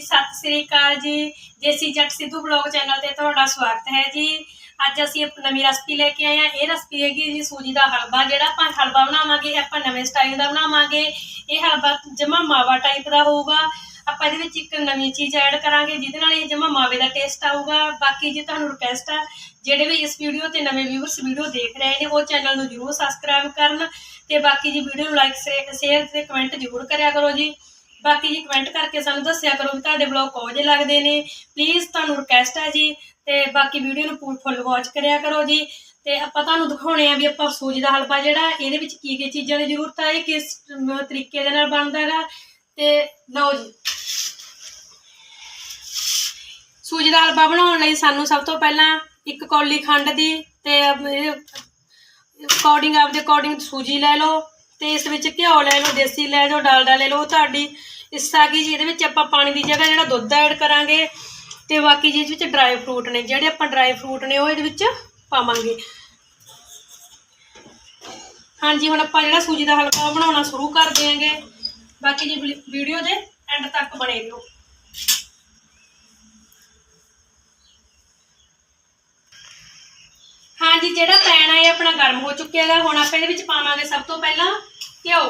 ਸਤਿ ਸ੍ਰੀ ਅਕਾਲ ਜੀ। ਦੇਸੀ ਜੱਟ Sidhu blog channel ਤੇ ਤੁਹਾਡਾ ਸਵਾਗਤ ਹੈ ਜੀ। ਅੱਜ ਅਸੀਂ ਇੱਕ ਨਵੀਂ ਰੈਸਪੀ ਲੈ ਕੇ ਆਏ ਹਾਂ। ਇਹ ਰੈਸਪੀ ਹੈਗੀ ਜੀ ਸੂਜੀ ਦਾ ਹਲਵਾ, ਜਿਹੜਾ ਆਪਾਂ ਹਲਵਾ ਬਣਾਵਾਂਗੇ ਇਹ ਆਪਾਂ ਨਵੇਂ ਸਟਾਈਲ ਦਾ ਬਣਾਵਾਂਗੇ। ਇਹ ਹਲਵਾ ਜਮਾ ਮਾਵਾ ਟਾਈਪ ਦਾ ਹੋਊਗਾ। ਆਪਾਂ ਇਹਦੇ ਵਿੱਚ ਇੱਕ ਨਵੀਂ ਚੀਜ਼ ਐਡ ਕਰਾਂਗੇ, ਜਿਹਦੇ ਨਾਲ ਇਹ ਜਮਾ ਮਾਵੇ ਦਾ ਟੇਸਟ ਆਊਗਾ। ਬਾਕੀ ਜੇ ਤੁਹਾਨੂੰ ਰਿਕਵੈਸਟ ਆ, ਜਿਹੜੇ ਵੀ ਇਸ ਵੀਡੀਓ ਤੇ ਨਵੇਂ ਵਿਊਅਰਸ ਵੀਡੀਓ ਦੇਖ ਰਹੇ ਨੇ, ਉਹ ਚੈਨਲ ਨੂੰ ਜਰੂਰ ਸਬਸਕ੍ਰਾਈਬ ਕਰਨ ਤੇ ਬਾਕੀ ਜੀ ਵੀਡੀਓ ਨੂੰ ਲਾਈਕ ਸ਼ੇਅਰ ਤੇ ਕਮੈਂਟ ਜਰੂਰ ਕਰਿਆ ਕਰੋ ਜੀ। ਬਾਕੀ ਜੀ ਕਮੈਂਟ ਕਰਕੇ ਸਾਨੂੰ ਦੱਸਿਆ ਕਰੋ ਵੀ ਤੁਹਾਡੇ ਬਲੌਗ ਕਿਹੋ ਜਿਹੇ ਲੱਗਦੇ ਨੇ। ਪਲੀਜ਼ ਤੁਹਾਨੂੰ ਰਿਕਵੈਸਟ ਹੈ ਜੀ ਤੇ ਬਾਕੀ ਵੀਡੀਓ ਨੂੰ ਪੂਰ ਫੁੱਲ ਵਾਚ ਕਰਿਆ ਕਰੋ ਜੀ। ਤੇ ਆਪਾਂ ਤੁਹਾਨੂੰ ਦਿਖਾਉਣੇ ਆ ਵੀ ਆਪਾਂ ਸੂਜੀ ਦਾ ਹਲਵਾ ਜਿਹੜਾ, ਇਹਦੇ ਵਿੱਚ ਕੀ ਕੀ ਚੀਜ਼ਾਂ ਦੀ ਜ਼ਰੂਰਤ ਹੈ ਇਹ ਕਿਸ ਤਰੀਕੇ ਦੇ ਨਾਲ ਬਣਦਾ ਹੈਗਾ। ਤੇ ਲਓ ਜੀ। ਸੂਜੀ ਦਾ ਹਲਵਾ ਬਣਾਉਣ ਲਈ ਸਾਨੂੰ ਸਭ ਤੋਂ ਪਹਿਲਾਂ ਇੱਕ ਕੌਲੀ ਖੰਡ ਦੀ ਤੇ ਅਕੋਰਡਿੰਗ ਆਪਦੇ ਅਕੋਰਡਿੰਗ ਸੂਜੀ ਲੈ ਲਓ ਤੇ ਇਸ ਵਿੱਚ ਘਿਓ ਲੈ ਲਓ, ਦੇਸੀ ਲੈ ਲਓ, ਡਾਲਡਾ ਲੈ ਲਓ ਤੁਹਾਡੀ ਇੱਛਾ ਕੀ ਜੀ, ਇਹਦੇ ਵਿੱਚ ਆਪਾਂ ਪਾਣੀ ਦੀ ਜਗ੍ਹਾ ਜਿਹੜਾ ਦੁੱਧ ਐਡ ਕਰਾਂਗੇ ਤੇ ਬਾਕੀ ਜੀ ਇਸ ਵਿੱਚ ਡਰਾਈ ਫਰੂਟ ਨੇ, ਜਿਹੜੇ ਆਪਾਂ ਡਰਾਈ ਫਰੂਟ ਨੇ ਉਹ ਇਹਦੇ ਵਿੱਚ ਪਾਵਾਂਗੇ। ਹਾਂਜੀ, ਹੁਣ ਆਪਾਂ ਜਿਹੜਾ ਸੂਜੀ ਦਾ ਹਲਵਾ ਬਣਾਉਣਾ ਸ਼ੁਰੂ ਕਰ ਦਿਆਂਗੇ। ਬਾਕੀ ਜੀ ਵੀਡੀਓ ਦੇ ਐਂਡ ਤੱਕ ਬਣੇ ਰਹੋ। ਹਾਂਜੀ, ਜਿਹੜਾ ਪੈਨ ਹੈ ਇਹ ਆਪਣਾ ਗਰਮ ਹੋ ਚੁੱਕਿਆ ਹੈਗਾ। ਹੁਣ ਆਪਾਂ ਇਹਦੇ ਵਿੱਚ ਪਾਵਾਂਗੇ ਸਭ ਤੋਂ ਪਹਿਲਾਂ ਘਿਓ।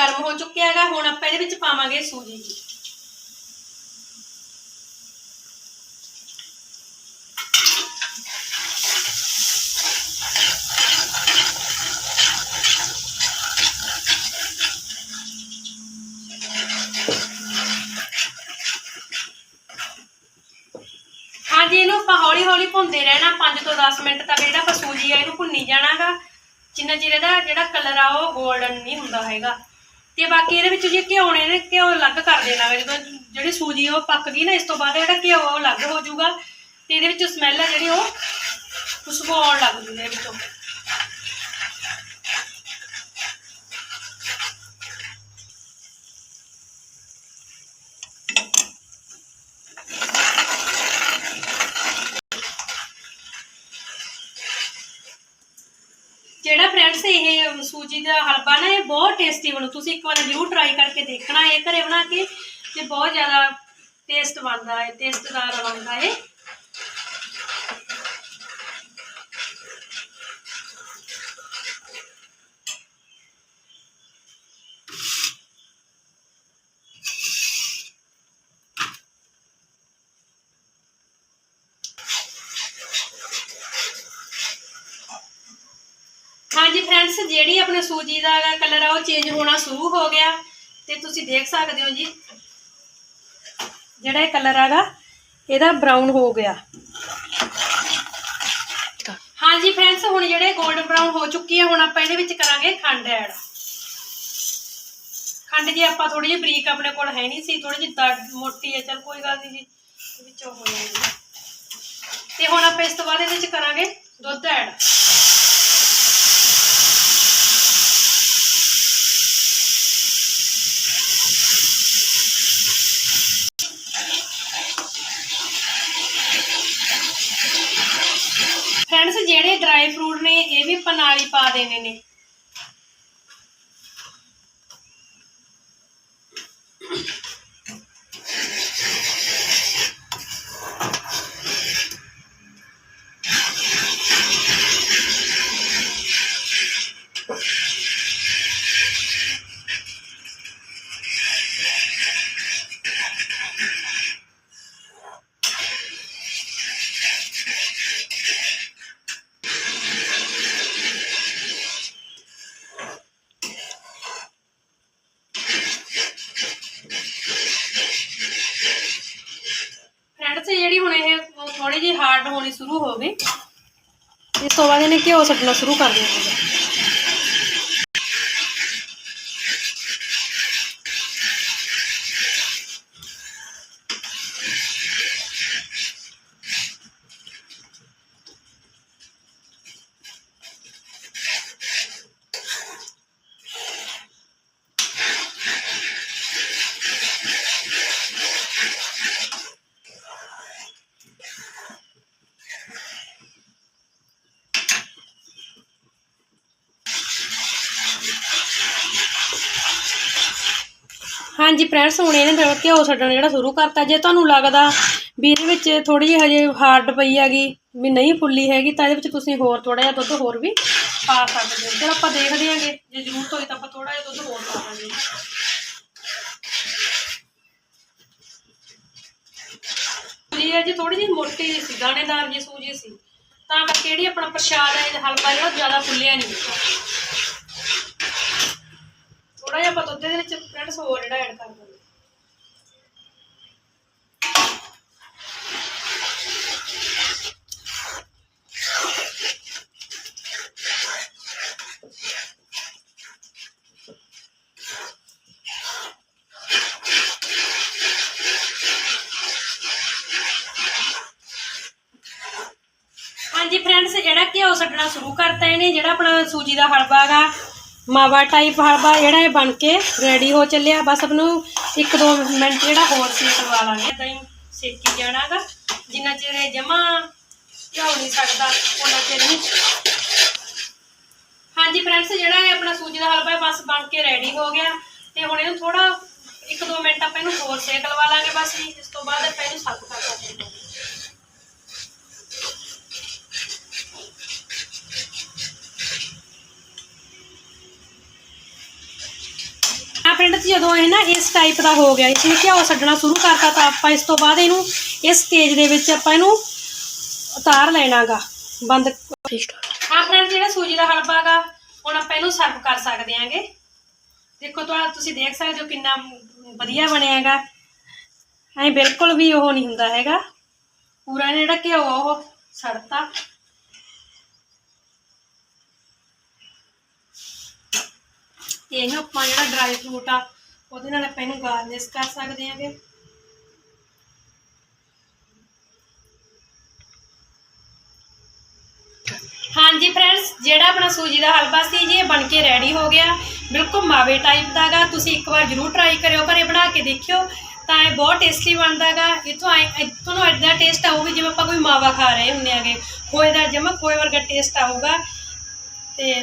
ਗਰਮ ਹੋ ਚੁੱਕਿਆ ਹੈਗਾ, ਹੁਣ ਆਪਾਂ ਇਹਦੇ ਵਿੱਚ ਪਾਵਾਂਗੇ ਸੂਜੀ ਜੀ। ਹਾਂਜੀ, ਇਹਨੂੰ ਆਪਾਂ ਹੌਲੀ ਹੌਲੀ ਭੁੰਨਦੇ ਰਹਿਣਾ 5 ਤੋਂ 10 ਮਿੰਟ ਤੱਕ ਜਿਹੜਾ ਆਪਾਂ ਸੂਜੀ ਆ, ਇਹਨੂੰ ਭੁੰਨੀ ਜਾਣਾਗਾ। ਜਿੰਨਾ ਚਿਰ ਇਹਦਾ ਜਿਹੜਾ ਕਲਰ ਆ, ਉਹ 골ਡਨ ਨਹੀਂ ਹੁੰਦਾ ਹੈਗਾ। ਤੇ ਬਾਕੀ ਇਹਦੇ ਵਿੱਚ ਜੇ ਘਿਓ ਨੇ ਘਿਓ ਅਲੱਗ ਕਰ ਦੇਣਾ ਵਾ, ਜਦੋਂ ਜਿਹੜੀ ਸੂਜੀ ਉਹ ਪੱਕ ਗਈ ਨਾ, ਇਸ ਤੋਂ ਬਾਅਦ ਜਿਹੜਾ ਘਿਓ ਉਹ ਅਲੱਗ ਹੋ ਜਾਊਗਾ ਤੇ ਇਹਦੇ ਵਿੱਚ ਸਮੈਲ ਆ ਜਿਹੜੀ ਉਹ ਖੁਸ਼ਬੂ ਆਉਣ ਲੱਗ ਜੂਗੀ ਇਹਦੇ ਵਿੱਚੋਂ ਜਿਹੜਾ ਫਰੈਂਡਸ ਇਹ ਸੂਜੀ ਦਾ ਹਲਵਾ ਨਾ, ਇਹ ਬਹੁਤ ਟੇਸਟੀ ਬਣੂ। ਤੁਸੀਂ ਇੱਕ ਵਾਰ ਜ਼ਰੂਰ ਟਰਾਈ ਕਰਕੇ ਦੇਖਣਾ, ਇਹ ਘਰੇ ਬਣਾ ਕੇ ਤੇ ਬਹੁਤ ਜ਼ਿਆਦਾ ਟੇਸਟ ਬਣਦਾ ਹੈ ਟੇਸਟਦਾਰ ਬਣਦਾ ਹੈ ਹਾਂਜੀ ਫਰੈਂਡਸ ਜਿਹੜੀ ਆਪਣੇ ਸੂਜੀ ਦਾ ਕਲਰ ਆ, ਉਹ ਚੇਂਜ ਹੋਣਾ ਸ਼ੁਰੂ ਹੋ ਗਿਆ। ਤੇ ਤੁਸੀਂ ਦੇਖ ਸਕਦੇ ਹੋ ਜੀ, ਜਿਹੜਾ ਇਹ ਕਲਰ ਆਗਾ, ਇਹਦਾ ਬਰਾਊਨ ਹੋ ਗਿਆ। ਹਾਂਜੀ ਫਰੈਂਡਸ ਹੁਣ ਜਿਹੜੇ 골ਡਨ ਬਰਾਊਨ ਹੋ ਚੁੱਕੀ ਹੈ ਹੁਣ ਆਪਾਂ ਇਹਦੇ ਵਿੱਚ ਕਰਾਂਗੇ ਖੰਡ ਐਡ ਖੰਡ ਜੀ ਆਪਾਂ ਥੋੜੀ ਜਿਹੀ ਬਰੀਕ ਆਪਣੇ ਕੋਲ ਹੈ ਨਹੀਂ ਸੀ ਥੋੜੀ ਜਿਹੀ ਦਾੜ ਮੋਟੀ ਹੈ ਚਲ ਕੋਈ ਗੱਲ ਨਹੀਂ ਜੀ, ਇਹ ਵਿੱਚੋਂ ਹੋ ਜਾਏਗੀ। ਤੇ ਹੁਣ ਆਪਾਂ ਇਸ ਤੋਂ ਬਾਅਦ ਇਹਦੇ ਵਿੱਚ ਕਰਾਂਗੇ ਦੁੱਧ ਐਡ ਫਰੈਂਡਸ ਜਿਹੜੇ ਡਰਾਈ ਫਰੂਟ ਨੇ ਇਹ ਵੀ ਆਪਾਂ ਪਾ ਦੇਣੇ ਨੇ। ਫਰੈਂਡਸ ਹੋਣੀ ਸ਼ੁਰੂ ਹੋ ਗਈ। ਇਸ ਤੋਂ ਬਾਅਦ ਇਹਨੇ ਘਿਓ ਛੱਡਣਾ ਸ਼ੁਰੂ ਕਰ ਦੇਣਾ ਹਾਂਜੀ ਫਰੈਂਡਸ ਹੁਣ ਇਹਨੇ ਜਿਹੜਾ ਘਿਓ ਛੱਡਣਾ ਜਿਹੜਾ ਸ਼ੁਰੂ ਕਰਤਾ। ਜੇ ਤੁਹਾਨੂੰ ਲੱਗਦਾ ਵੀ ਇਹਦੇ ਵਿੱਚ ਥੋੜੀ ਜਿਹੀ ਹਜੇ ਹਾਰਡ ਪਈ ਹੈਗੀ, ਵੀ ਨਹੀਂ ਫੁੱਲੀ ਹੈਗੀ, ਤਾਂ ਇਹਦੇ ਵਿੱਚ ਤੁਸੀਂ ਹੋਰ ਥੋੜਾ ਜਿਹਾ ਦੁੱਧ ਹੋਰ ਵੀ ਪਾ ਸਕਦੇ ਹੋ। ਚਲੋ, ਆਪਾਂ ਦੇਖਦੇ ਹਾਂਗੇ ਜੇ ਜ਼ਰੂਰਤ ਹੋਈ ਤਾਂ ਆਪਾਂ ਥੋੜਾ ਜਿਹਾ ਦੁੱਧ ਹੋਰ ਪਾ ਦਾਂਗੇ ਸੂਜੀ ਹੈ ਜੀ ਥੋੜੀ ਜਿਹੀ ਮੋਟੀ ਜਿਹੀ ਸੀ, ਦਾਣੇਦਾਰ ਜਿਹੀ ਸੂਜੀ ਸੀ, ਤਾਂ ਕਰਕੇ ਜਿਹੜੀ ਆਪਣਾ ਪ੍ਰਸ਼ਾਦ ਹੈ, ਇਹ ਹਲਵਾ ਜਿਹੜਾ ਜ਼ਿਆਦਾ ਫੁੱਲਿਆ ਨਹੀਂ। ਥੋੜਾ ਜਿਹਾ ਆਪਾਂ ਦੁੱਧ ਦੇ ਵਿੱਚ ਫਰੈਂਡਸ ਹੋਰ ਜਿਹੜਾ ਐਡ ਕਰ ਦਿੰਦੇ। ਹਾਂਜੀ ਫਰੈਂਡਸ ਜਿਹੜਾ ਘਿਓ ਛੱਡਣਾ ਸ਼ੁਰੂ ਕਰਤਾ ਇਹਨੇ, ਜਿਹੜਾ ਆਪਣਾ ਸੂਜੀ ਦਾ ਹਲਵਾ ਗਾ ਮਾਵਾ ਟਾਈਪ ਹਲਵਾ ਜਿਹੜਾ ਇਹ ਬਣ ਕੇ ਰੈਡੀ ਹੋ ਚੱਲਿਆ। ਬਸ ਆਪ ਨੂੰ ਇੱਕ ਦੋ ਮਿੰਟ ਜਿਹੜਾ ਹੋਰ ਸੇਕ ਲਵਾ ਲਾਂਗੇ। ਇਦਾਂ ਹੀ ਸੇਕੀ ਜਾਣਾਗਾ। ਜਿੰਨਾ ਚਿਰ ਇਹ ਜਮਾ ਘਿਓ ਨਹੀਂ ਸਕਦਾ ਉਹਨਾਂ ਚਿਰ ਨਹੀਂ। ਹਾਂਜੀ ਫਰੈਂਡਸ ਜਿਹੜਾ ਇਹ ਆਪਣਾ ਸੂਜੀ ਦਾ ਹਲਵਾ ਬਸ ਬਣ ਕੇ ਰੈਡੀ ਹੋ ਗਿਆ। ਤੇ ਹੁਣ ਇਹਨੂੰ ਥੋੜਾ ਇੱਕ ਦੋ ਮਿੰਟ ਆਪਾਂ ਇਹਨੂੰ ਹੋਰ ਸੇਕ ਲਵਾ ਲਾਂਗੇ ਬਸ ਜੀ। ਇਸ ਤੋਂ ਬਾਅਦ ਆਪਾਂ ਇਹਨੂੰ ਸੱਤ ਕਰ ਸਕਦੇ ਹਾਂ। ਆ ਜਦੋਂ ਇਹ ਨਾ ਇਸ ਟਾਈਪ ਦਾ ਹੋ ਗਿਆ ਇਸ ਨੇ ਘਿਓ ਛੱਡਣਾ ਸ਼ੁਰੂ ਕਰਤਾ ਤਾਂ ਆਪਾਂ ਇਸ ਤੋਂ ਬਾਅਦ ਇਹਨੂੰ ਇਸ ਸਟੇਜ ਦੇ ਵਿੱਚ ਆਪਾਂ ਇਹਨੂੰ ਉਤਾਰ ਲੈਣਾਗਾ। ਬੰਦ ਹਾਂ ਫਰੈਂਡਸ ਜਿਹੜਾ ਸੂਜੀ ਦਾ ਹਲਵਾ ਹੁਣ ਆਪਾਂ ਇਹਨੂੰ ਸਰਵ ਕਰ ਸਕਦੇ ਆਂਗੇ। ਦੇਖੋ ਤੁਹਾਡਾ ਤੁਸੀਂ ਦੇਖ ਸਕਦੇ ਹੋ ਕਿੰਨਾ ਵਧੀਆ ਬਣਿਆ ਹੈਗਾ। ਐ ਬਿਲਕੁਲ ਵੀ ਉਹ ਨਹੀਂ ਹੁੰਦਾ ਹੈਗਾ। ਪੂਰਾ ਜਿਹੜਾ ਘਿਓ ਆ, ਉਹ ਛੱਡਤਾ ਤੇ ਇਹਨੂੰ ਆਪਾਂ ਜਿਹੜਾ ਡਰਾਈ ਫਰੂਟ ਆ, ਉਹਦੇ ਨਾਲ ਆਪਾਂ ਇਹਨੂੰ ਗਾਰਨਿਸ਼ ਕਰ ਸਕਦੇ ਆਂਗੇ ਹਾਂਜੀ ਫਰੈਂਡਸ ਜਿਹੜਾ ਆਪਣਾ ਸੂਜੀ ਦਾ ਹਲਵਾ ਸੀ ਜੀ, ਇਹ ਬਣ ਕੇ ਰੈਡੀ ਹੋ ਗਿਆ। ਬਿਲਕੁਲ ਮਾਵੇ ਟਾਈਪ ਦਾਗਾ ਤੁਸੀਂ ਇੱਕ ਵਾਰ ਜ਼ਰੂਰ ਟਰਾਈ ਕਰਿਓ, ਘਰੇ ਬਣਾ ਕੇ ਦੇਖਿਓ। ਤਾਂ ਇਹ ਬਹੁਤ ਟੇਸਟੀ ਬਣਦਾਗਾ ਇਥੋਂ ਆਏ ਤੁਹਾਨੂੰ ਐਡਾ ਟੇਸਟ ਆਊਗੀ, ਜਿਵੇਂ ਆਪਾਂ ਕੋਈ ਮਾਵਾ ਖਾ ਰਹੇ ਹੁੰਦੇ ਆਗੇ ਖੋਏ ਦਾ ਜਮਾ ਖੋਏ ਵਰਗਾ ਟੇਸਟ ਆਊਗਾ। ਤੇ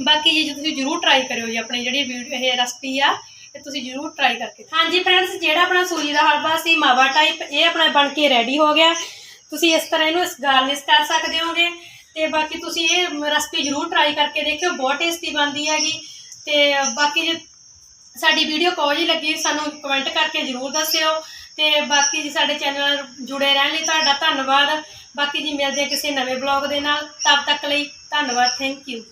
ਬਾਕੀ ਜੀ ਤੁਸੀਂ ਜਰੂਰ ਟਰਾਈ ਕਰਿਓ ਜੀ ਆਪਣੀ ਜਿਹੜੀ ਵੀਡੀਓ ਇਹ ਰੈਸਪੀ ਆ ਇਹ ਤੁਸੀਂ ਜਰੂਰ ਟਰਾਈ ਕਰਕੇ ਹਾਂਜੀ ਫਰੈਂਡਸ ਜਿਹੜਾ ਆਪਣਾ ਸੂਜੀ ਦਾ ਹਲਵਾ ਸੀ, ਮਾਵਾ ਟਾਈਪ ਇਹ ਆਪਣਾ ਬਣ ਕੇ ਰੈਡੀ ਹੋ ਗਿਆ। ਤੁਸੀਂ ਇਸ ਤਰ੍ਹਾਂ ਇਹਨੂੰ ਗਾਰਨਿਸ਼ ਕਰ ਸਕਦੇ ਹੋਗੇ, ਤੇ ਬਾਕੀ ਤੁਸੀਂ ਇਹ ਰੈਸਪੀ ਜਰੂਰ ਟਰਾਈ ਕਰਕੇ ਦੇਖਿਓ, ਬਹੁਤ ਟੇਸਟੀ ਬਣਦੀ ਹੈਗੀ। ਤੇ ਬਾਕੀ ਜੇ ਸਾਡੀ ਵੀਡੀਓ ਕੋ ਜੀ ਲੱਗੀ, ਸਾਨੂੰ ਕਮੈਂਟ ਕਰਕੇ ਜਰੂਰ ਦੱਸਿਓ। ਤੇ ਬਾਕੀ ਜੀ ਸਾਡੇ ਚੈਨਲ ਨਾਲ ਜੁੜੇ ਰਹਿਣ ਲਈ ਤੁਹਾਡਾ ਧੰਨਵਾਦ। ਬਾਕੀ ਜੀ ਮਿਲਦੇ ਕਿਸੇ ਨਵੇਂ ਬਲੌਗ ਦੇ ਨਾਲ। ਤਦ ਤੱਕ ਲਈ ਧੰਨਵਾਦ ਥੈਂਕ ਯੂ